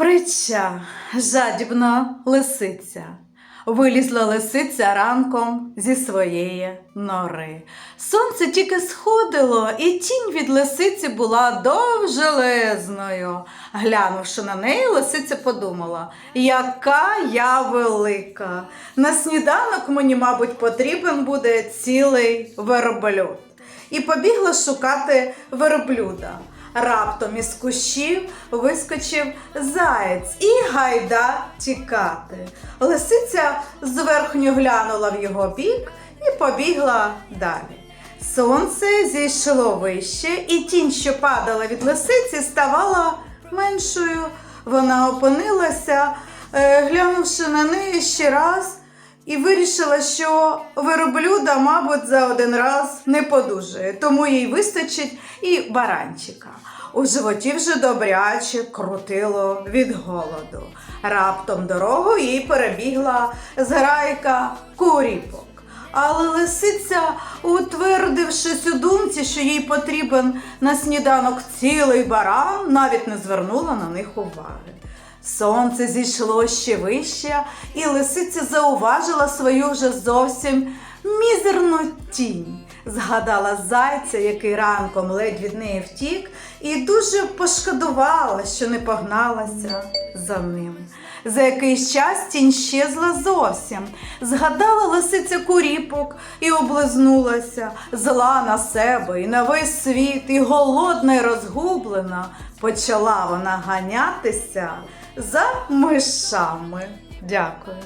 Притча жадібна лисиця. Вилізла лисиця ранком зі своєї нори. Сонце тільки сходило, і тінь від лисиці була довжелезною. Глянувши на неї, лисиця подумала, яка я велика. На сніданок мені, мабуть, потрібен буде цілий верблюд. І побігла шукати верблюда. Раптом із кущів вискочив заєць і гайда тікати. Лисиця зверхню глянула в його бік і побігла далі. Сонце зійшло вище, і тінь, що падала від лисиці, ставала меншою. Вона опинилася, е, глянувши на неї ще раз, і вирішила, що верблюда, мабуть, за один раз не подужає, тому їй вистачить і баранчика. У животі вже добряче крутило від голоду. Раптом дорогу їй перебігла зграйка куріпок. Але лисиця, утвердившись у думці, що їй потрібен на сніданок цілий баран, навіть не звернула на них уваги. Сонце зійшло ще вище, і лисиця зауважила свою вже зовсім мізерну тінь. Згадала зайця, який ранком ледь від неї втік, і дуже пошкодувала, що не погналася за ним. За якийсь час тінь щезла зовсім. Згадала лисиця куріпок і облизнулася, зла на себе і на весь світ, і голодна й розгублена, почала вона ганятися за мишами. Дякую.